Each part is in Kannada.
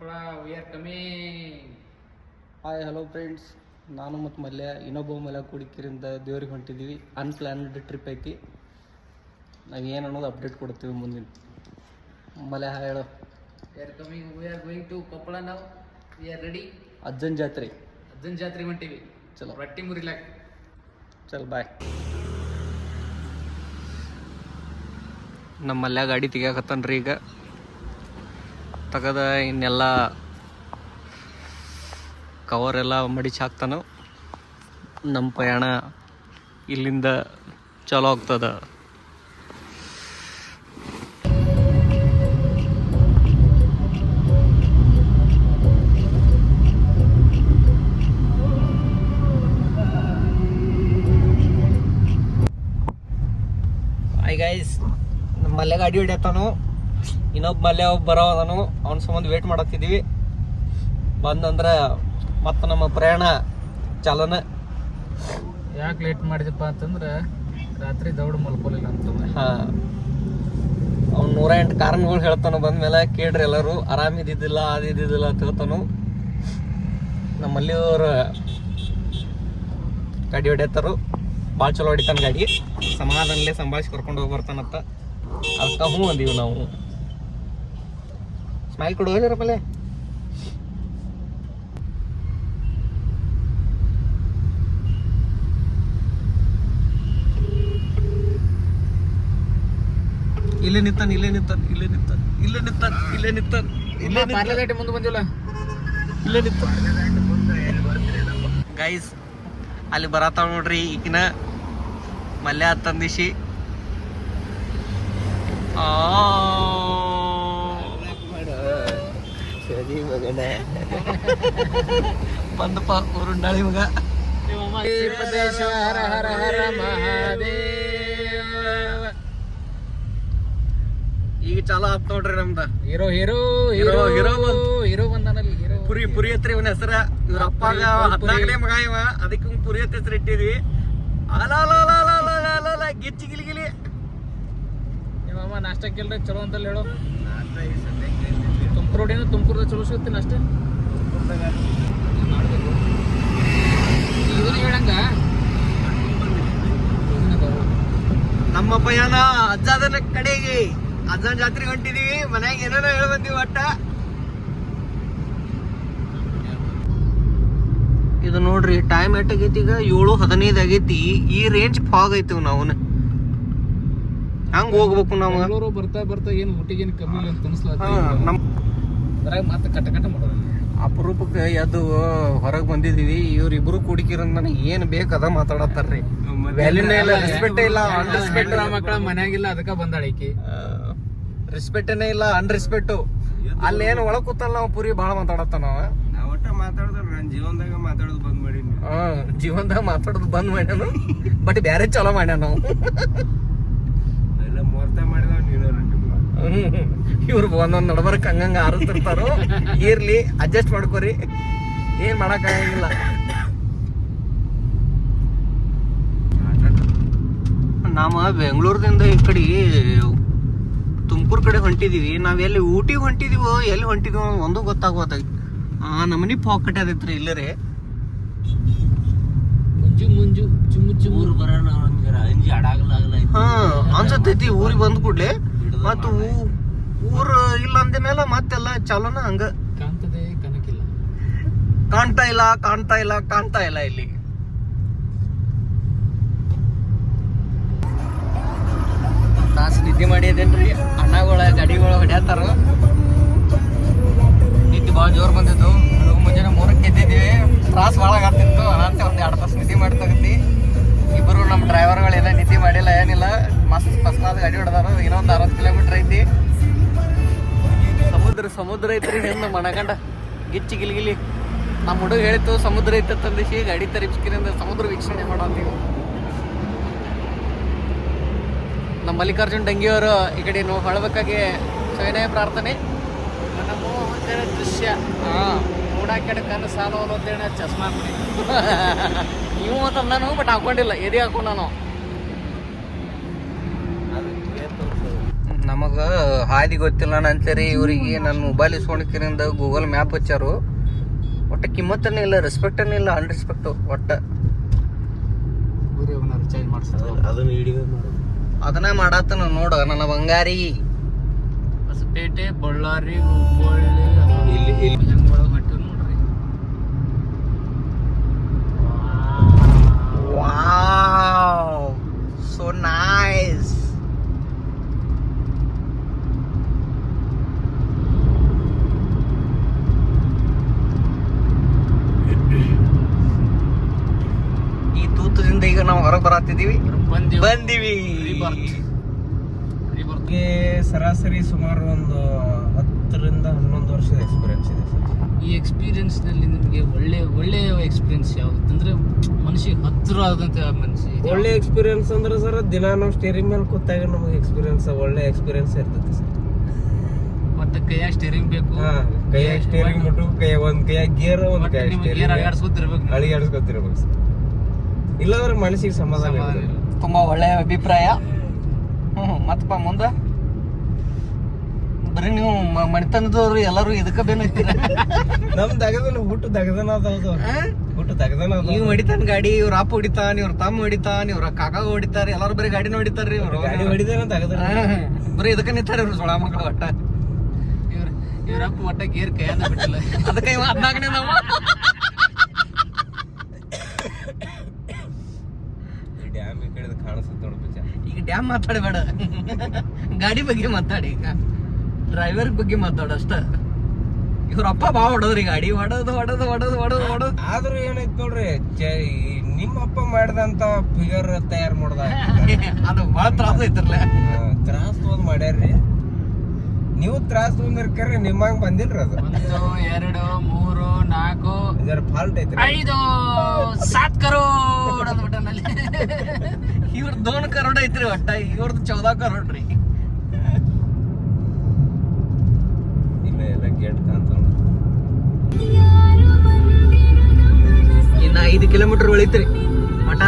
Koppal we are coming hi hello friends ನಾನು ಮತ್ತು ಮಲ್ಯ ಇನ್ನೊಬ್ಬ ಮಲ್ಯ ಕುಡಿಕಿರಿಂದ ದೇವ್ರಿಗೆ ಹೊಂಟಿದ್ದೀವಿ. ಅನ್ಪ್ಲ್ಯಾನ್ಡ್ ಟ್ರಿಪ್ ಐತಿ. ನಾವು ಏನು ಅನ್ನೋದು ಅಪ್ಡೇಟ್ ಕೊಡ್ತೀವಿ ಮುಂದಿನ. ಮಲ್ಯ ಹಾಯ್ ಹೇಳು. We are coming we are going to Koppal ನಾವು ವಿ ಆರ್ ರೆಡಿ ಅಜ್ಜನ್ ಜಾತ್ರೆ. ಅಜ್ಜನ್ ಜಾತ್ರೆ ಹೊಂಟಿವಿ. ಚಲೋ. ರೊಟ್ಟಿ ಮುರಿಲಾಕ್ ಚಲ್ ಬಾಯ್ ನಮ್ಮ ಮಲ್ಯ ಗಾಡಿ ತೆಗಿಯಾಕತ್ತನ್ರಿ ಈಗ. ತಗದ ಇನ್ನೆಲ್ಲ ಕವರ್ ಎಲ್ಲ ಮಡಿಚಿ ಹಾಕ್ತಾನ. ನಮ್ಮ ಪ್ರಯಾಣ ಇಲ್ಲಿಂದ ಚಲೋ ಆಗ್ತದ. ಗೈಸ್ ಗಾಡಿ ಹೊಡಿಯತ್ತಾನು ಇನ್ನೊಬ್ಬ ಮಲ್ಯ ಒಬ್ಬ ಬರೋದನು ಅವ್ನ ಸಂಬಂಧ ವೇಟ್ ಮಾಡತ್ತಿದ್ದೀವಿ ಬಂದಂದ್ರೆ ಮತ್ತೆ ನಮ್ಮ ಪ್ರಯಾಣ ಚಾಲನ. ಯಾಕೆ ಲೇಟ್ ಮಾಡಿದಪ್ಪ ಅಂತಂದ್ರೆ ರಾತ್ರಿ ದೌಡ್ ಮಲ್ಕೊಲಿಲ್ಲ ಅಂತಂದ್ರೆ ಹಾಂ. ಅವ್ನು ನೂರ ಎಂಟು ಕಾರಣಗಳು ಹೇಳ್ತಾನು ಬಂದ್ಮೇಲೆ ಕೇಳ್ರಿ ಎಲ್ಲರೂ ಆರಾಮಿದ್ದಿದ್ದಿಲ್ಲ ಅದಿದ್ದಿದ್ದಿಲ್ಲ ಅಂತ ಹೇಳ್ತಾನು. ನಮ್ಮಲ್ಲಿ ಅವರು ಗಾಡಿ ಹೊಡಿತಾರು ಭಾಳ ಚಲೋ ಹೊಡಿತಾನೆ ಗಾಡಿ. ಸಮಾಧಾನಲ್ಲೇ ಸಂಭಾಳಿಸಿ ಕರ್ಕೊಂಡು ಹೋಗಿ ಬರ್ತಾನತ್ತ ಅದಕ್ಕೆ ಹ್ಞೂ ಅಂದೀವಿ ನಾವು. ಸ್ಮೈಲ್ ಕೊಡು ಹೋಗ್ಯಾರ ಮೇಲೆ ಇಲ್ಲೇ ನಿಂತಾನ ಇಲ್ಲೇ ನಿಂತಾನ ಇಲ್ಲೇ ನಿಂತಾನ ಇಲ್ಲೇ ನಿಂತಾನ ಇಲ್ಲೇ ನಿಂತಾನ ಇಲ್ಲೇ ನಿಂತಾನ. ಮುಂದೆ ಬಂದಿಲ್ಲ ಇಲ್ಲೇ ನಿಂತ ಗೈಸ್ ಅಲ್ಲಿ ಬರತ್ತಾವ ನೋಡ್ರಿ ಈಗಿನ ಮಲ್ಯ ತಂದಿಸಿ. ಆ. ಸರಿ ಮಗನ. ಬಂದಪ್ಪ ಉರುಂಡಾಳಿ ಮಗ. ಹರ ಹರ ಹರ ಮಹಾದೇವ. ಈಗ ಚಾಲ ಆತ್ ನೋಡ್ರಿ ನಮ್ದ. Hero hero hero, hero hero ಬಂದಾನಲ್ಲಿ hero. ಪುರಿ ಪುರಿ ಹತ್ರ ಇವನ ಹೆಸರ. ಇವ್ರ ಅಪ್ಪಾಗ ಹದಿನಾಲ್ಕನೇ ಮಗ ಇವ. ಅದಕ್ಕೆ ಪುರಿ ಹತ್ರ ಹೆಸರು ಇಟ್ಟಿದ್ವಿ. ಅಲ ಗಿಚ್ಚಿ ಗಿಲಿ ಗಿಲಿ. ನಿಮ್ಮಮ್ಮ ನಾಷ್ಟಕ್ಕೆ ಇಲ್ರಿ? ಚಲೋ ಅಂತ ಹೇಳು. ತುಮಕೂರು ರೋಡಿನ ತುಮಕೂರ್ದಾಗ ಚಲೋ ಸಿಗುತ್ತೇನೆ ಅಷ್ಟೇ? ಇದನ್ನ ಹೇಳಂಗ. ನಮ್ಮ ಪಯಣ ಅಜ್ಜಾದನ ಕಡೆಗೆ. ಅಜ್ಜನ ಜಾತ್ರೆ ಹೊಂಟಿದೀವಿ. ಮನೆಯಾಗ ಏನೇನೋ ಹೇಳ ಬಂದೀವಿ ಒಟ್ಟ. ಇದು ನೋಡ್ರಿ ಟೈಮ್ ಎಟ್ಟಾಗೈತಿ ಈಗ? ಏಳು ಹದಿನೈದು ಆಗೈತಿ. ಈ ರೇಂಜ್ ಫಾಗ್ ಐತಿವ್ ನಾವು ಹಂಗ ಹೋಗ್ಬೇಕು ನಾವು. ಬರ್ತಾ ಬರ್ತಾ ಏನು ಊಟಿಗೆ ಏನು ಕಮ್ಮಿ ಅಂತ ಅನಿಸ್ಲಾ ಅದ್ರಾಗ ಮತ್ತೆ ಕಟ್ಟ ಕಟ್ಟ ಮಾಡೋದು. ಅಪರೂಪಕ್ಕೆ ಎದ್ದು ಹೊರಗೆ ಬಂದಿದೀವಿ. ಇವ್ರಿಬ್ರು ಕುಡಿಕಿರ ನನಗೆ ಏನು ಬೇಕು ಅದ ಮಾತಾಡತ್ತಾರ್ರಿ. ವ್ಯಾಲ್ಯೂನೇ ಇಲ್ಲ ರೆಸ್ಪೆಕ್ಟೇ ಇಲ್ಲ ಅನ್ರೆಸ್ಪೆಕ್ಟ್ ಮಕ್ಕಳ ಮನ್ಯಾಗಿಲ್ಲ ಅದಕ್ಕೆ ಬಂದಾಳ ಈಕಿ. ರೆಸ್ಪೆಕ್ಟೇನೇ ಇಲ್ಲ ಅನ್ರೆಸ್ಪೆಕ್ಟು ಅಲ್ಲಿ ಏನು ಒಳಗ್ ಕೂತಲ್ಲ ನಾವು ಪುರಿ ಭಾಳ ಮಾತಾಡತ್ತಾನ ನಾವ ನಾನು ಜೀವನದಾಗ ಮಾತಾಡೋದು ಬಂದ್ ಮಾಡೀನಿ. ಹಾ ಜೀವನದಾಗ ಮಾತಾಡೋದು ಬಂದ್ ಮಾಡ್ಯಾನು? ಬಟ್ ಬ್ಯಾರೆ ಚಲೋ ಮಾಡ್ಯಾನ ನಾವು ಎಲ್ಲ ಮುಹೂರ್ತ ಮಾಡಿದವ್ ನೀನು ಇವ್ರು ಒಂದೊಂದು ನಡ್ಬರ್ಕ್ ಹಂಗಂಗೆ ಆರಿಸ್ತಿರ್ತಾರೋ ಇರ್ಲಿ ಅಡ್ಜಸ್ಟ್ ಮಾಡ್ಕೋರಿ. ಏನು ಮಾಡಕ್ ಆಗಂಗಿಲ್ಲ. ನಾವ ಬೆಂಗಳೂರದಿಂದ ಈ ಕಡೆ ತುಮಕೂರು ಕಡೆ ಹೊಂಟಿದೀವಿ. ನಾವು ಎಲ್ಲಿ ಊಟಿಗೆ ಹೊಂಟಿದೀವೋ ಎಲ್ಲಿ ಹೊಂಟಿದೀವೋ ಒಂದು ಗೊತ್ತಾಗೋದ ಆ ನಮನಿ ಪಾಕೆಟ್ ಅದೈತ್ರಿ ಇಲ್ಲರೇ ಮುಂಜು ಮುಂಜು ಬರೋಣ ಒಂದ್ ಅಂಜಿ ಅಡಾಗಲಾಗಲ್ಲ ಹಾ ಅನ್ಸತೈತಿ ಊರಿಗೆ ಬಂದ್ ಕೂಡ್ಲೆ. ಮತ್ತ ಊರ್ ಇಲ್ಲ ಅಂದ್ಮೇಲೆ ಮತ್ತೆಲ್ಲ ಚಲೋನ ಹಂಗ. ಕಾಣ್ತದೆ ಕನಕಿಲ್ಲ ಕಾಣ್ತಾ ಇಲ್ಲ ಕಾಣ್ತಾ ಇಲ್ಲ ಕಾಣ್ತಾ ಇಲ್ಲ ಇಲ್ಲಿ. ತಾಸು ನಿದ್ದೆ ಮಾಡಿದೇನ್ರಿ? ಅಣ್ಣಗಳ ಗಾಡಿಗಳ ಹೊಡ್ಯಾತಾರ? ನಿದ್ದೆ ಭಾಳ ಜೋರ್ ಬಂದಿದ್ದು. ಅದು ಮುಂಜಾನೆ ಮೂರಕ್ಕೆ ಎದ್ದಿದ್ದೀವಿ. ತ್ರಾಸ ಭಾಳ ಆಗ್ತಿತ್ತು ಅನಂತೆ ಒಂದು ಎರಡು ತಾಸು ನಿದ್ದೆ ಮಾಡ್ತಾಗತ್ತಿ ಇಬ್ಬರು ನಮ್ಮ ಡ್ರೈವರ್ಗಳೆಲ್ಲ ನಿದ್ದೆ ಮಾಡಿಲ್ಲ ಏನಿಲ್ಲ. ಮಸ್ತ್ ಫಸ್ಟ್ ಕ್ಲಾಸ್ ಗಾಡಿ ಹೊಡೆದಾರ. ಇನ್ನೊಂದು ಅರವತ್ತು ಕಿಲೋಮೀಟರ್ ಐತಿ. ಸಮುದ್ರ ಸಮುದ್ರ ಐತ್ರಿ ಹಿಂದೆ ಮಣಗಂಡ. ಗಿಚ್ಚಿ ಗಿಲಿಗಿಲಿ ನಮ್ಮ ಹುಡುಗ ಹೇಳಿತ್ತು ಸಮುದ್ರ ಐತೆ ತಂದಿಸಿ ಗಾಡಿ ತರಿಸ್ಕಿರಿಂದ ಸಮುದ್ರ ವೀಕ್ಷಣೆ ಮಾಡತ್ತೀವಿ ನಮ್ಮ ಮಲ್ಲಿಕಾರ್ಜುನ್ ಡಂಗಿಯವರು ಈ ಕಡೆ ನೋವು ಹೊಳಬೇಕಾಗಿ ಸವಿನಯ ಪ್ರಾರ್ಥನೆ. ದೃಶ್ಯ. ಹಾಂ. ನೋಡಾಕೆಡ ಕಣ್ಣು ಸಾಲ ಅಂತೇಳಿ ಚಸ್ಮಾ ನೀವು ಮಾತ್ರ ನಾನು ಬಟ್ ಹಾಕೊಂಡಿಲ್ಲ ಎದೆ ಹಾಕೊಂಡು ನಾನು ನಮ್ಮ ನಮಗ ಹಾದಿ ಗೊತ್ತಿಲ್ಲ ಅಂತೀರಿ ಇವರಿಗೆ ನನ್ನ ಮೊಬೈಲ್ ಇಸ್ಕೊಂಡಿಂದ ಗೂಗಲ್ ಮ್ಯಾಪ್ ಹಚ್ಚಾರು. ಒಟ್ಟ ಕಿಮ್ಮತ್ತನೇ ಇಲ್ಲ ರೆಸ್ಪೆಕ್ಟನೇ ಇಲ್ಲ ಅನ್ರೆಸ್ಪೆಕ್ಟು ಒಟ್ಟ. ಅದನ್ನ ಹಿಡಿದ ಮಾಡು. ಅದನ್ನ ಮಾಡತ್ತನ ನೋಡ ನನ್ನ ಬಂಗಾರಿ. ಹೊಸಪೇಟೆ ಬಳ್ಳಾರಿ ಹುಬ್ಬಳ್ಳಿ ಇಲ್ಲಿ ಇಲ್ಲಿ ಹೆಂಗ್ ಒಳಗ್ ಹೊಂಟಿವ್ ನೋಡ್ರಿ ವಾವ್ ಸೋ ನೈಸ್ ಈ ತೂತದಿಂದ ಈಗ ನಾವು ಹೊರಗೆ ಬರತ್ತಿದೀವಿ ಬಂದಿವ್. ಸರಾಸರಿ ಸುಮಾರು ಒಂದು ಹತ್ತರಿಂದ ಹನ್ನೊಂದು ವರ್ಷದ ಎಕ್ಸ್ಪೀರಿಯನ್ಸ್ ಇದೆ ಸರ್. ಈ ಎಕ್ಸ್ಪೀರಿಯನ್ಸ್ನಲ್ಲಿ ನಿಮಗೆ ಒಳ್ಳೆ ಒಳ್ಳೆ ಎಕ್ಸ್ಪೀರಿಯನ್ಸ್ ಯಾವುದು? ಅಂದ್ರೆ ಮನುಷ್ಯ ಹತ್ತಿರ ಆದಂತೆ ಮನುಷ್ಯ ಒಳ್ಳೆ ಎಕ್ಸ್ಪೀರಿಯನ್ಸ್ ಅಂದ್ರೆ ಸರ್ ದಿನ ನಾವು ಸ್ಟೇರಿಂಗ್ ಮೇಲೆ ಕೂತಾಗ ನಮಗೆ ಎಕ್ಸ್ಪೀರಿಯನ್ಸ್ ಒಳ್ಳೆ ಎಕ್ಸ್ಪೀರಿಯನ್ಸ್ ಇರ್ತೈತೆ ಸರ್. ಮತ್ತೆ ಕೈಯಾಗ ಸ್ಟೇರಿಂಗ್ ಬೇಕು. ಕೈಯ ಕೈಯಾಗ ಸ್ಟೇರಿಂಗ್ ಮುಟ್ಟು ಕೈ ಒಂದು ಕೈಯಾಗ ಗೇರ್ ಒಂದು ಕೈ ನೀವು. ಅಳಿಗೆ ಆಡಿಸ್ಕೊತಿರ್ಬೇಕು ಸರ್. ಇಲ್ಲಾಂದ್ರೆ ಮನಸ್ಸಿಗೆ ಸಮಾಧಾನ. ತುಂಬಾ ಒಳ್ಳೆಯ ಅಭಿಪ್ರಾಯ. ಹ್ಞೂ ಮತ್ತಪ್ಪ ಮುಂದ? ಬರೀ ನೀವು ಮ- ಮನೆತನದವ್ರು ಎಲ್ಲರೂ ಇದಕ್ಕ ಬೇನ ನಮ್ ದಗದನ ಹುಟ್ಟು ದಗದನ ಅದು. ಹುಟ್ಟು ದಗದನ ಅದ ನೀವು ಹೊಡಿತಾನ ಗಾಡಿ ಇವ್ರ ಅಪ್ಪ ಹೊಡಿತಾನ ಇವ್ರ ತಮ್ಮ ಹೊಡಿತಾನ ಇವ್ರ ಕಾಕ ಹೊಡಿತಾರ ಎಲ್ಲಾರು ಬರೀ ಗಾಡಿನ ಹೊಡಿತಾರ್ರಿ ಇವ್ರು. ಗಾಡಿ ಹೊಡಿದೇನ ದಗದನ? ಬರೀ ಇದಕ್ಕ ನಿಂತಾರ ಇವ್ರು ಸೊಳ ಮಕ್ಕಳು ಒಟ್ಟ. ಇವ್ರ ಇವ್ರಪ್ಪ ಒಟ್ಟ ಗೇರ್ ಕೈಯನ್ನ ಬಿಟ್ಟಿಲ್ಲ. ಅದಕ್ಕೆ ಇವ ಹದ್ನಾಲ್ಕನೇ ನಾವು ಡ್ಯಾಮ್ ಈ ಕಡೆ ಕಾಣಿಸುತ್ತೆ ನೋಡು ಬಿಚ್ಚ ಈಗ ಡ್ಯಾಮ್ ಮಾತಾಡಬೇಡ. ಗಾಡಿ ಬಗ್ಗೆ ಮಾತಾಡಿ ಈಗ. ಡ್ರೈವರ್ ಬಗ್ಗೆ ಮಾತಾಡ ಅಷ್ಟ. ಇವ್ರ ಅಪ್ಪ ಬಾ ಹೊಡೋದ್ರಿ ಗಾಡಿ. ಹೊಡೋದು ಹೊಡೋದು ಹೊಡೋದು ಹೊಡೋದು ಹೊಡೋದು. ಆದ್ರೂ ಏನೈತ್ ನೋಡ್ರಿ ನಿಮ್ಮ ಅಪ್ಪ ಮಾಡಿದಂತ ಫಿಗರ್ ತಯಾರು ಮಾಡ್ದ. ಅದು ಬಹಳ ತ್ರಾಸ ಐತ್ರಲ್ಲ ತ್ರಾಸ್ ತೊಗೊಂಡ್ ಮಾಡ್ಯಾರ್ರಿ. ನೀವು ತ್ರಾಸ್ ತೊಗೊಂಡಿರ್ಕರ್ರಿ ನಿಮ್ಮಂಗ್ ಬಂದಿಲ್ರಿ ಅದು. ಒಂದು ಎರಡು ಮೂರು ನಾಲ್ಕು ಇದರ ಫಾಲ್ಟ್ ಐತ್ರಿ. ಐದು ಸಾತ್ ಕರೋಡ್ ಅಂದ್ಬಿಟ್ಟನಲ್ಲಿ ಇವ್ರ ದೋನ್ ಕರೋಡ್ ಐತ್ರಿ ಒಟ್ಟ ಇವ್ರದ್ದು ಚೌದ ಕರೋಡ್ ರೀ. ಇಲ್ಲ ಎಲ್ಲ ಗೇಟ್ ಕಾಂತ ಇನ್ನ ಐದು ಕಿಲೋಮೀಟರ್ ಉಳಿತ್ರಿ. ಮಠ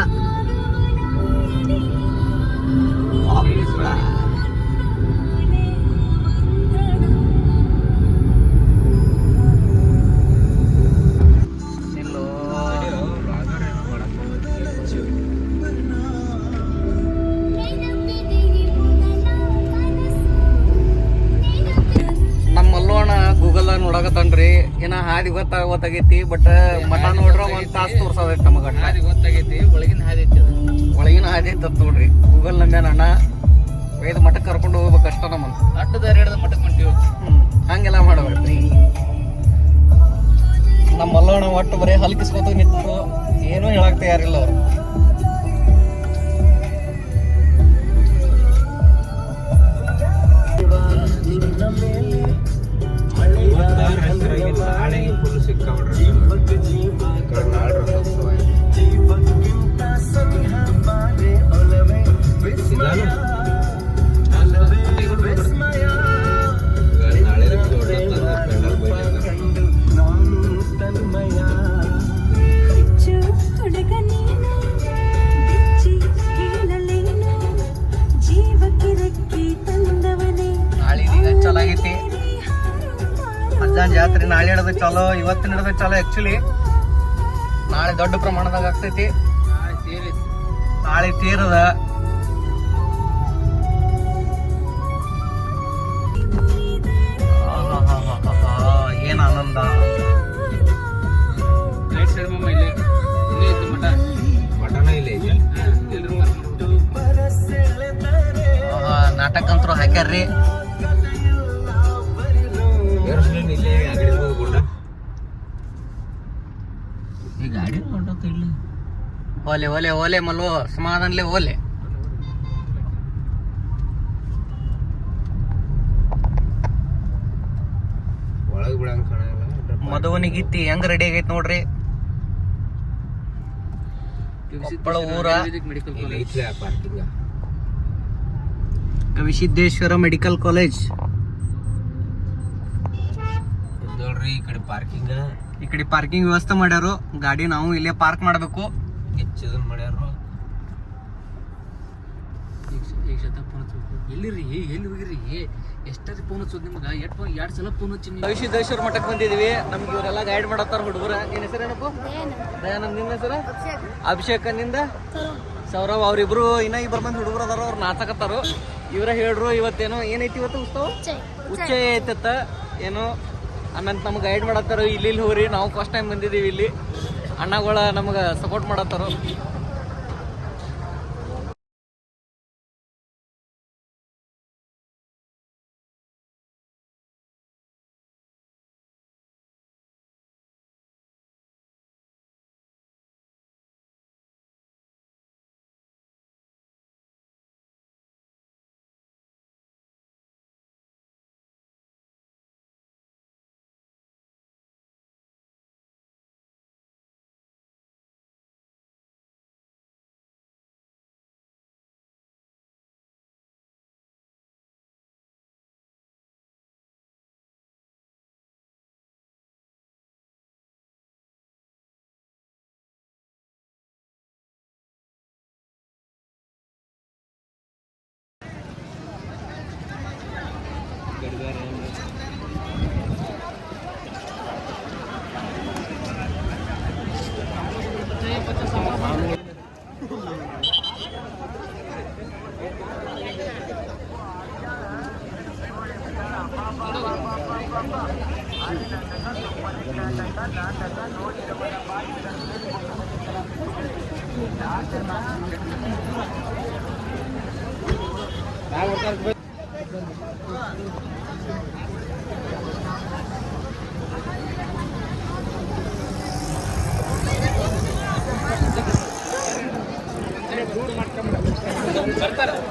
ನೋಡಕತ್ತನ್ರಿ ಏನ ಹಾದಿ ಗೊತ್ತಾಗ ಗೊತ್ತಾಗೈತಿ ಬಟ್ ಮಠ ನೋಡ್ರ ಒಂದ್ ತಾಸ್ ತೋರ್ಸೋದೈತಿ ನಮಗ ಹಾದಿ ಗೊತ್ತಾಗೈತಿ ಒಳಗಿನ ಹಾದಿ ಐತಿ ಒಳಗಿನ ಹಾದಿ ಐತಿ ನೋಡ್ರಿ. ಗೂಗಲ್ ನಂಬ್ಯಾನ ಅಣ್ಣ ವೇದ ಮಠಕ್ಕೆ ಕರ್ಕೊಂಡು ಹೋಗ್ಬೇಕು ಅಷ್ಟ ನಮ್ಮನ್ನ ಅಡ್ಡ ದಾರಿ ಹಿಡಿದ ಮಠಕ್ಕೆ ಹೊಂಟಿವಿ ಹಂಗೆಲ್ಲ ಮಾಡಬೇಡ್ರಿ ನಮ್ಮ ಮಲ್ಲೋಣ ಒಟ್ಟು ಬರೀ ಹಲ್ಕಿಸ್ಕೊತ ನಿಂತು ಏನೂ ಹೇಳಕ್ ತಯಾರಿಲ್ಲ ಅವ್ರು. ಸಿಕ್ಕಾಬಿಡ್ರಿ ಹಿಡಿದು ನಡೆದ ಚಾಲ ಆ್ಯಕ್ಚುಲಿ ನಾಳೆ ದೊಡ್ಡ ಪ್ರಮಾಣದಾಗ ಆಗ್ತೈತಿ. ನಾಳೆ ತೀರದ. ಏನ್ ಆನಂದ. ನಾಟಕ ಅಂತೂ ಮಮ್ಮ ಈ ಗಾಡಿ ಇಲ್ಲ. ಓಲೆ ಓಲೆ ಓಲೆ ಮಲ್ವ ಸಮಾಧಾನಲೆ ಓಲೆ. ಒಳಗೆ ಬಿಡಂಗ್ ಕಾಣಲ್ಲ ಮಧುವನಿಗಿತ್ತಿ ಹೆಂಗ್ ರೆಡಿ ಆಗೈತ್ ನೋಡ್ರಿ? ಕೊಪ್ಪಳ ಊರ ಮೆಡಿಕಲ್ ಕಾಲೇಜ್ ಐತ್ರಿ ಪಾರ್ಕಿಂಗ್ ಕವಿಸಿದ್ದೇಶ್ವರ ಮೆಡಿಕಲ್ ಕಾಲೇಜ್. ನೋಡ್ರಿ ಈ ಕಡೆ ಪಾರ್ಕಿಂಗ್ ಈ ಕಡೆ ಪಾರ್ಕಿಂಗ್ ವ್ಯವಸ್ಥೆ ಮಾಡ್ಯಾರು. ಗಾಡಿ ನಾವು ಇಲ್ಲೇ ಪಾರ್ಕ್ ಮಾಡಬೇಕು. ಹೆಚ್ಚದನ್ ಮಾಡ್ಯಾರು. ಎಲ್ಲಿರಿ? ಎಲ್ಲಿ ಹೋಗಿರಿ? ಎಷ್ಟಾರಿ ಫೋನ್ ಹಚ್ಚೋದು ನಿಮ್ಗೆ? ಎಷ್ಟು ಫೋನ್ ಎರಡು ಸಲ ಫೋನ್ ಹಚ್ಚಿ ನೀವು ಸಿದ್ದೇಶ್ವರ ಮಠಕ್ಕೆ ಬಂದಿದ್ದೀವಿ ನಮ್ಗೆ ಇವರೆಲ್ಲ ಗೈಡ್ ಮಾಡತ್ತಾರ ಹುಡುಗರ. ನಿನ್ನ ಹೆಸರೇನಪ್ಪ ದಯಾನಂದ್. ನಿನ್ನ ಹೆಸರು? ಅಭಿಷೇಕ. ನಿಂದ? ಸೌರವ್. ಅವ್ರಿಬ್ರು ಇನ್ನ ಇಬ್ಬರು ಮಂದಿ ಹುಡುಗರು ಅದಾರ. ಅವ್ರು ನಾಚಕತ್ತಾರು. ಇವ್ರ ಹೇಳ್ರು ಇವತ್ತೇನೋ ಏನೈತಿ ಇವತ್ತು ಉತ್ಸವ? ಉಚ್ಚ ಐತತ್ತ. ಏನೋ ಆಮೇಲೆ ನಮ್ಗೆ ಗೈಡ್ ಮಾಡತ್ತಾರ, ಇಲ್ಲಿ ಇಲ್ಲಿ ಹೋಗ್ರಿ. ನಾವು ಫಸ್ಟ್ ಟೈಮ್ ಬಂದಿದ್ದೀವಿ ಇಲ್ಲಿ. ಅಣ್ಣಗಳ ನಮ್ಗೆ ಸಪೋರ್ಟ್ ಮಾಡತ್ತಾರು.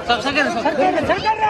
ಸರ್ಕಾರ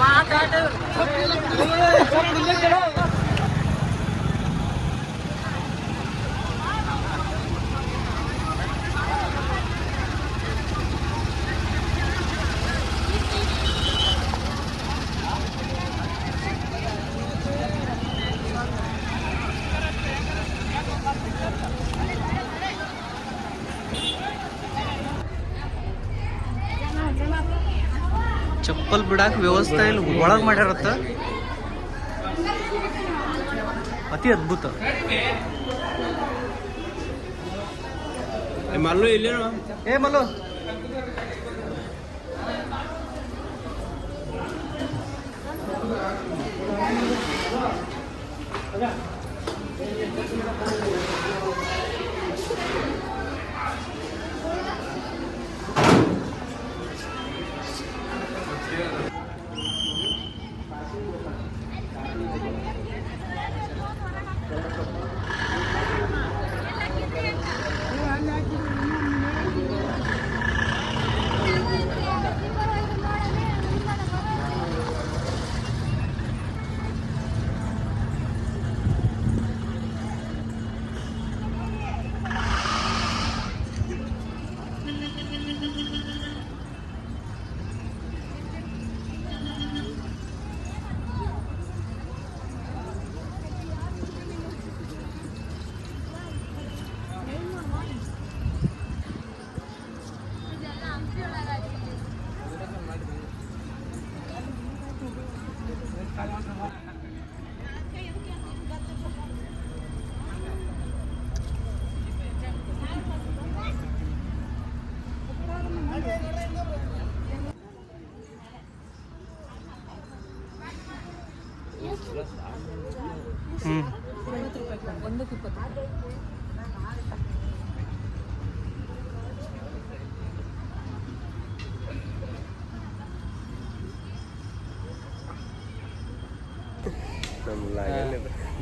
வாங்க ಚಪ್ಪಲ್ ಬಿಡಾಕ ವ್ಯವಸ್ಥೆ ಇಲ್ಲಿ ಒಳಗೆ ಮಾಡ್ಯಾರತ್ತ ಅತಿ ಅದ್ಭುತ ಮಲ್ಲು ಇಲ್ಲಿ ಏ ಮಲ್ಲು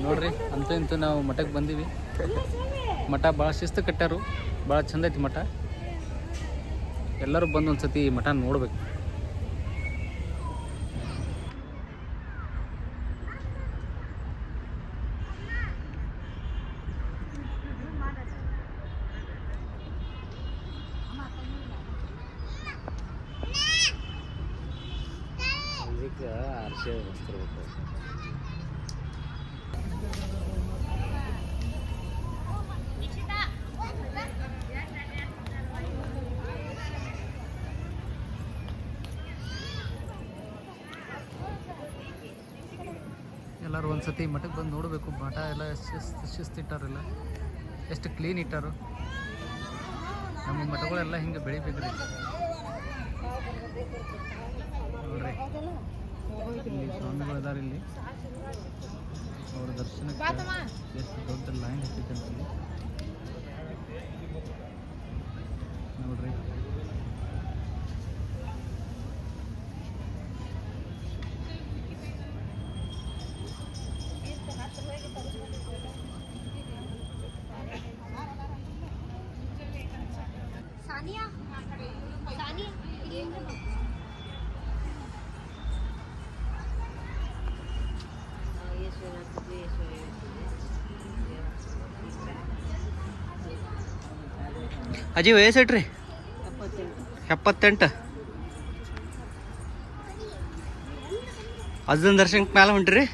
ನೋಡ್ರಿ, ಅಂತೂ ಇಂತ ನಾವು ಮಠಕ್ಕೆ ಬಂದೀವಿ. ಮಠ ಭಾಳ ಶಿಸ್ತು ಕಟ್ಟಾರು ಭಾಳ ಚಂದ ಐತಿ ಮಠ. ಎಲ್ಲರೂ ಬಂದು ಒಂದ್ಸತಿ ಮಠ ನೋಡ್ಬೇಕು. ಇದಕ್ಕೆ ಒಂದು ಎಲ್ಲರೂ ಒಂದ್ಸತಿ ಮಠಕ್ಕೆ ಬಂದು ನೋಡಬೇಕು. ಮಠ ಎಲ್ಲ ಶಿಸ್ತು ಶಿಸ್ತು ಇಟ್ಟಾರಲ್ಲ. ಎಷ್ಟು ಕ್ಲೀನ್ ಇಟ್ಟಾರು. ನಮ್ಮ ಮಠಗಳೆಲ್ಲ ಹಿಂಗೆ ಬೆಳಿಬೇಕ್ರಿ. ನೋಡ್ರಿ. ಇಲ್ಲಿ ಸ್ವಾಮಿಗಳು ಅದಾರ ಇಲ್ಲಿ ಅವ್ರ ದರ್ಶನಕ್ಕೆ ಎಷ್ಟು ದೊಡ್ಡ ಲೈನ್ ಹತ್ತಿದೆ ಅಂತ ನೋಡ್ರಿ. ಅಜ್ಜಿ ವಯಸ್ಸು ಎಟ್ರಿ ಎಪ್ಪತ್ತೆಂಟು. ಅಜ್ಜನ ದರ್ಶನಕ್ಕೆ ಮ್ಯಾಲೆ ಹೊಂಟ್ರಿ?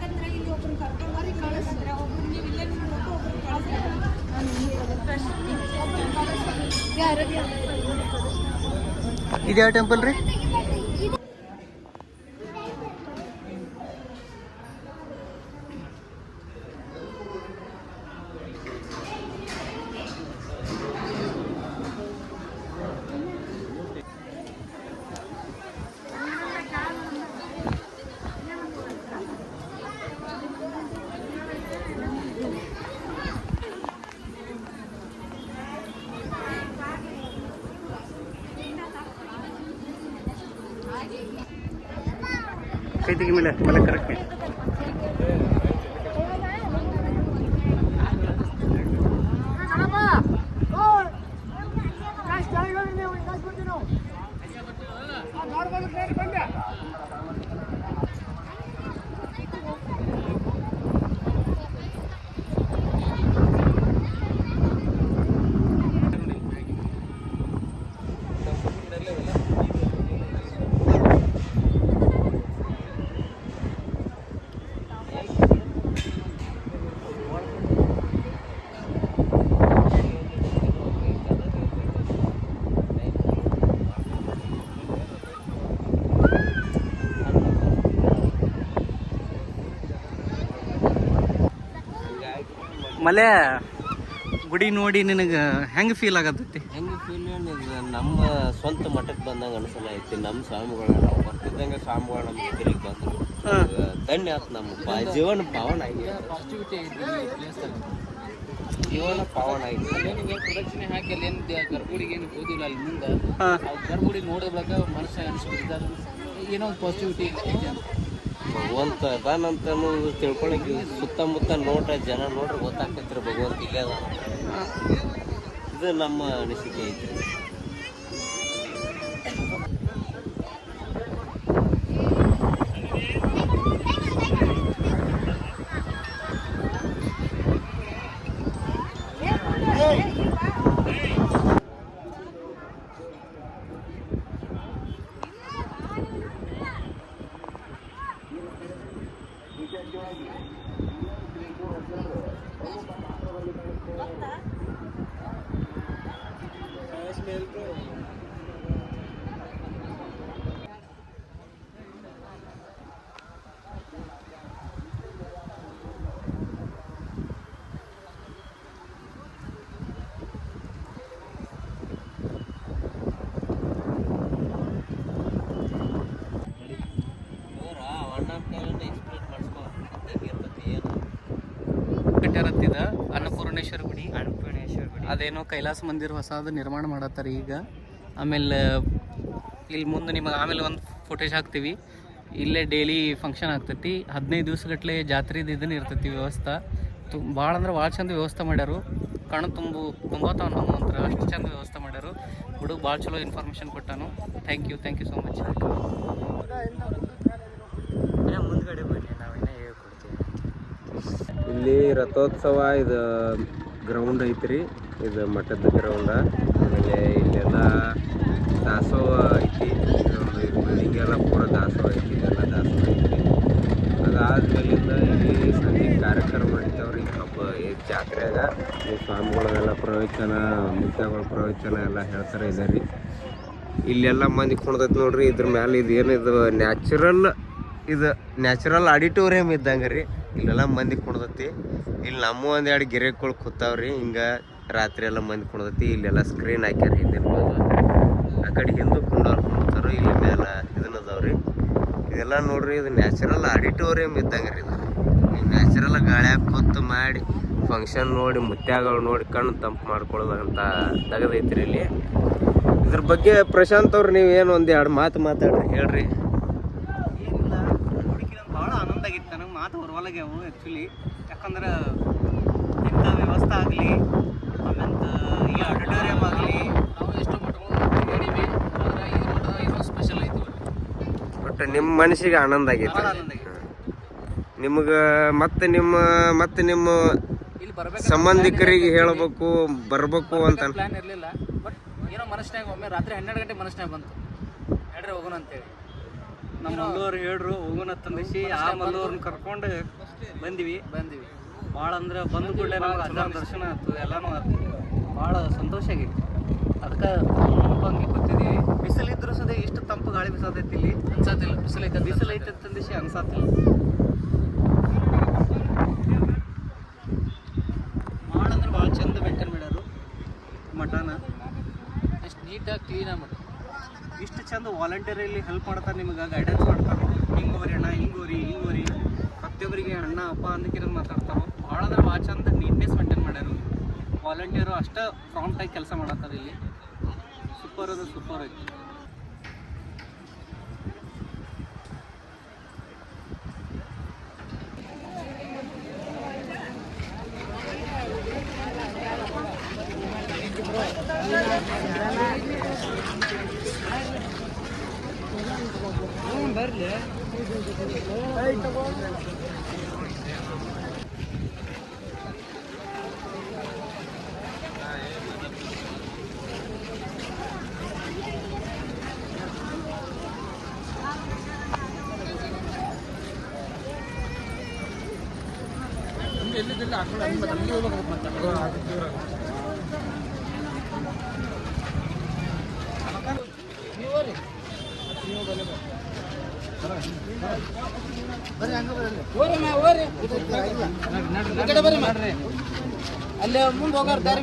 ಯಾಕಂದ್ರೆ ಇಲ್ಲಿ ಒಬ್ರು ಕರ್ಕೊಂಡು ಬರೀ ಕಳಿಸಿದ್ರೆ ಒಬ್ರು ನೀವು ಇಲ್ಲೇ ನೋಡ್ಬೇಕು ಒಬ್ರು ಇದ್ಯಾವ ಟೆಂಪಲ್ ರೀ? ಕೈ ತೆಗಿ ಮೇಲೆ ಮೇಲೆ ಕರೆಕ್ಟ್ ಮಲೆ ಗುಡಿ ನೋಡಿ ನಿನಗೆ ಹೆಂಗೆ ಫೀಲ್ ಆಗತ್ತೈತಿ? ಹೆಂಗೆ ಫೀಲ್ ನಮ್ಮ ಸ್ವಂತ ಮಠಕ್ಕೆ ಬಂದಂಗ ಅನ್ಸಲ್ಲ ಐತಿ ನಮ್ಮ ಸ್ವಾಮಿಗಳ ನಾವು ಬರ್ತಿದ್ದಂಗೆ ಸ್ವಾಮಿಗಳು ನಮ್ಮ ಎದುರಿಗೆ ಬಂದ್ರು. ಧನ್ಯ ಆತ್ ನಮ್ಮ ಪಾ- ಜೀವನ ಪಾವನ ಆಗಿ. ಜೀವನ ಪಾವನ ಆಗಿದೆ ಪ್ರದಕ್ಷಿಣೆ ಹಾಕಿ ಅಲ್ಲಿ ಏನು ಗರ್ಭುಡಿಗೆ ಏನು ಓದಿಲ್ಲ ಅಲ್ಲಿ ಮುಂದೆ. ಗರ್ಭುಡಿ ಆ ಮನಸ್ಸಾಗ ನೋಡಿದ ಬಳಿಕ ಮನಸ್ಸು ಅನಿಸ್ಬಿಟ್ಟಿದ್ದಾರೆ ಏನೋ ಒಂದು ಪಾಸಿಟಿವಿಟಿ ಇದೆ ಅಂತ. ಭಗವಂತ ಅದಾನಂತ ಅನ್ನೋದು ತಿಳ್ಕೊಳಕ್ಕೆ ಸುತ್ತಮುತ್ತ ನೋಡ್ರ ಜನ ನೋಡ್ರಿ ಗೊತ್ತಾಗ್ತೈತ್ರಿ ಭಗವಂತ ಇಲ್ಲೇ ಅದ ಇದು ನಮ್ಮ ಅನಿಸಿಕೆ ಐತಿ ಐತಾರತ್ತಿದ ಅನ್ನಪೂರ್ಣೇಶ್ವರ ಗುಡಿ. ಅನ್ನಪೂರ್ಣೇಶ್ವರ ಗುಡಿ. ಅದೇನೋ ಕೈಲಾಸ ಮಂದಿರ ಹೊಸದ ನಿರ್ಮಾಣ ಮಾಡತ್ತಾರ ಈಗ. ಆಮೇಲೆ ಇಲ್ಲಿ ಮುಂದೆ ನಿಮಗೆ ಆಮೇಲೆ ಒಂದು ಫೋಟೇಜ್ ಹಾಕ್ತೀವಿ. ಇಲ್ಲೇ ಡೈಲಿ ಫಂಕ್ಷನ್ ಆಗ್ತೈತಿ. ಹದಿನೈದು ದಿವಸಗಟ್ಲೆ ಜಾತ್ರೆದು ಇದನ್ನು ಇರ್ತೈತಿ ವ್ಯವಸ್ಥೆ. ತು ಭಾಳ ಅಂದ್ರೆ ಭಾಳ ಚಂದ ವ್ಯವಸ್ಥೆ ಮಾಡ್ಯಾರು. ಕಣ್ಣು ತುಂಬು ತುಂಬತಾವ ನಮ್ಮ ಅಂತ ಅಷ್ಟು ಚಂದ ವ್ಯವಸ್ಥೆ ಮಾಡ್ಯಾರು. ಹುಡುಗ ಭಾಳ ಚಲೋ information ಕೊಟ್ಟಾನು. Thank you thank you so much ಮುಂದ್ಗಡೆ ಇಲ್ಲಿ ರಥೋತ್ಸವ ಇದು ಗ್ರೌಂಡ್ ಐತ್ರಿ. ಇದು ಮಠದ ಗ್ರೌಂಡ ಆಮೇಲೆ ಇಲ್ಲೆಲ್ಲ ದಾಸೋಹ ಐತಿ. ಬಿಲ್ಡಿಂಗೆಲ್ಲ ಪೂರ ದಾಸೋಹ ಐತಿ ಎಲ್ಲ ದಾಸೋಹ ಐತಿ. ಅದಾದ್ಮೇಲಿಂದ ಇಲ್ಲಿ ಸಂಜೆ ಕಾರ್ಯಕ್ರಮ ನಡೀತಾವ್ರಿ ಹಬ್ಬ, ಈ ಜಾತ್ರೆಯಾಗ. ಈ ಸ್ವಾಮಿಗಳದೆಲ್ಲ ಪ್ರವಚನ ಮುತ್ಯಗಳ ಪ್ರವಚನ ಎಲ್ಲ ಹೇಳ್ತಾರೆ ಇದೆ ರೀ ಇಲ್ಲೆಲ್ಲ ಮಂದಿ ಕುಣ್ದೈತಿ ನೋಡ್ರಿ, ಇದ್ರ ಮ್ಯಾಲೆ ಇದು ಏನಿದು ನ್ಯಾಚುರಲ್ ಇದು ನ್ಯಾಚುರಲ್ ಆಡಿಟೋರಿಯಂ ಇದ್ದಂಗೆ ರೀ ಇಲ್ಲೆಲ್ಲ ಮಂದಿ ಕುಣ್ದತಿ. ಇಲ್ಲಿ ನಮ್ಮ ಒಂದ್ ಎರಡು ಗಿರೆಗಳು ಕೂತಾವ್ರಿ. ಹಿಂಗೆ ರಾತ್ರಿ ಎಲ್ಲ ಮಂದಿ ಕುಣ್ದತಿ. ಇಲ್ಲೆಲ್ಲ ಸ್ಕ್ರೀನ್ ಹಾಕ್ಯಾರ ಹಿಂದಿನ ಆ ಕಡೆ ಹಿಂದೂ ಕುಂಡವ್ರು ಕುಣ್ತಾರ ಇಲ್ಲಿ ಇದನ್ನ ಅದಾವ್ರಿ. ಇದೆಲ್ಲ ನೋಡ್ರಿ, ಇದು ನ್ಯಾಚುರಲ್ ಆಡಿಟೋರಿಯಂ ಇದ್ದಂಗೆ ರೀ ಇದು. ನ್ಯಾಚುರಲ್ ಗಾಳಿ ಕೂತು ಮಾಡಿ ಫಂಕ್ಷನ್ ನೋಡಿ, ಮುತ್ಯಾಗಳು ನೋಡಿ, ಕಣ್ಣು ತಂಪು ಮಾಡ್ಕೊಳ್ಳೋದಂತ ತೆಗದೈತ್ರಿ ಇಲ್ಲಿ. ಇದ್ರ ಬಗ್ಗೆ ಪ್ರಶಾಂತ್ ಅವ್ರು ನೀವು ಏನು ಒಂದು ಎರಡು ಮಾತು ಮಾತಾಡ್ರಿ, ಹೇಳ್ರಿ ಏನಿಲ್ಲ ಹುಡುಕಿ ನಂಗೆ ಭಾಳ ಆನಂದ ಆಗಿತ್ತು ಹೊರವಲ್ಲಾಗ್ಯಾವು ಆ್ಯಕ್ಚುಲಿ ಯಾಕಂದ್ರೆ ಇಂಥ ವ್ಯವಸ್ಥೆ ಆಗಲಿ ಆಮೇಲೆ ಈ ಆಡಿಟೋರಿಯಂ ಆಗಲಿ ನಾವು ಎಷ್ಟು ಮಠಗಳು ಹೇಳಿವಿ ಆದ್ರೆ ಈ ಮಠ ಸ್ಪೆಷಲ್ ಐತಿ ಬಟ್ ನಿಮ್ಮ ಮನಸ್ಸಿಗೆ ಆನಂದ ಆಗೈತೆ. ಆನಂದ ನಿಮ್ಗೆ ಮತ್ತೆ ನಿಮ್ಮ ಮತ್ತೆ ನಿಮ್ಮ ಇಲ್ಲಿ ಬರ್ಬೇಕು ಸಂಬಂಧಿಕರಿಗೆ ಹೇಳಬೇಕು ಬರಬೇಕು ಅಂತ ಪ್ಲಾನ್ ಇರಲಿಲ್ಲ. ಬಟ್ ಏನೋ ಮನಸ್ಸಿನಾಗ ಒಮ್ಮೆ ರಾತ್ರಿ ಹನ್ನೆರಡು ಗಂಟೆ ಮನಸ್ಸಿನಾಗ ಬಂತು. ಹೇಳ್ರಿ ಹೋಗೋಣ ಅಂತೇಳಿ. ನಮ್ಮ ಮಲ್ಲೂರು ಹೇಳ್ರು ಹೋಗೋಣ ತಂದಿಸಿ ಆ ಮಲ್ಲೂರ್ನ ಕರ್ಕೊಂಡು ಬಂದಿವಿ. ಬಂದಿವಿ ಭಾಳ ಅಂದ್ರೆ ಬಂದ ಕೂಡಲೇ ನಮ್ಗೆ ಅಜ್ಜನ ದರ್ಶನ ಆಯ್ತು ಎಲ್ಲನೂ ಆಯ್ತು ಭಾಳ ಸಂತೋಷ ಆಗೈತಿ ಅದಕ್ಕೆ ಹಂಗೆ ಬಿಸಿಲು ಬಿಸಿಲಿದ್ರು ಸದ ಇಷ್ಟು ತಂಪು ಗಾಳಿ ಬಿಸಾತೈತಿ ಇಲ್ಲಿ. ಅನ್ಸತ್ತಿಲ್ಲ ಬಿಸಿಲು ಬಿಸಿಲೈತೆ ಬಿಸಿಲು ಐತೆ ತಂದಿಸಿ ಅನ್ಸತ್ತಿಲ್ಲ ಭಾಳ ಅಂದ್ರೆ ಭಾಳ ಚಂದ ಮೇಂಟೈನ್ ಮಾಡ್ಯಾರು. ಮಠನ. ಅಷ್ಟು ನೀಟಾಗಿ ಕ್ಲೀನಾಗಿ ಮಾಡಿ ಇಷ್ಟು ಚಂದ ವಾಲಂಟಿಯರ್ ಇಲ್ಲಿ ಹೆಲ್ಪ್ ಮಾಡ್ತಾರೆ ನಿಮಗೆ ಗೈಡೆನ್ಸ್ ಮಾಡ್ತಾರೆ. ಹಿಂಗೋರಿ ಅಣ್ಣ ಹಿಂಗೋರಿ ಹಿಂಗೋರಿ ಪ್ರತಿಯೊಬ್ಬರಿಗೆ ಅಣ್ಣ, ಅಪ್ಪ ಅಂದಕ್ಕಿರೋದು ಮಾತಾಡ್ತಾರೆ. ಭಾಳ ಅಂದ್ರೆ ಭಾಳ ಚಂದ ನೀಟ್ನೆಸ್ ಮೇಂಟೈನ್ ಮಾಡ್ಯಾರು ವಾಲಂಟಿಯರು ಅಷ್ಟೇ ಪ್ರಾಂಪ್ಟಾಗಿ ಕೆಲಸ ಮಾಡತ್ತಾರೆ ಇಲ್ಲಿ. ಸೂಪರ್ ಅದು ಸೂಪರ್ ಐತಿ. ಅಲ್ಲೇ ಮುಂದೆ ಹೋಗಾರ ದಾರಿ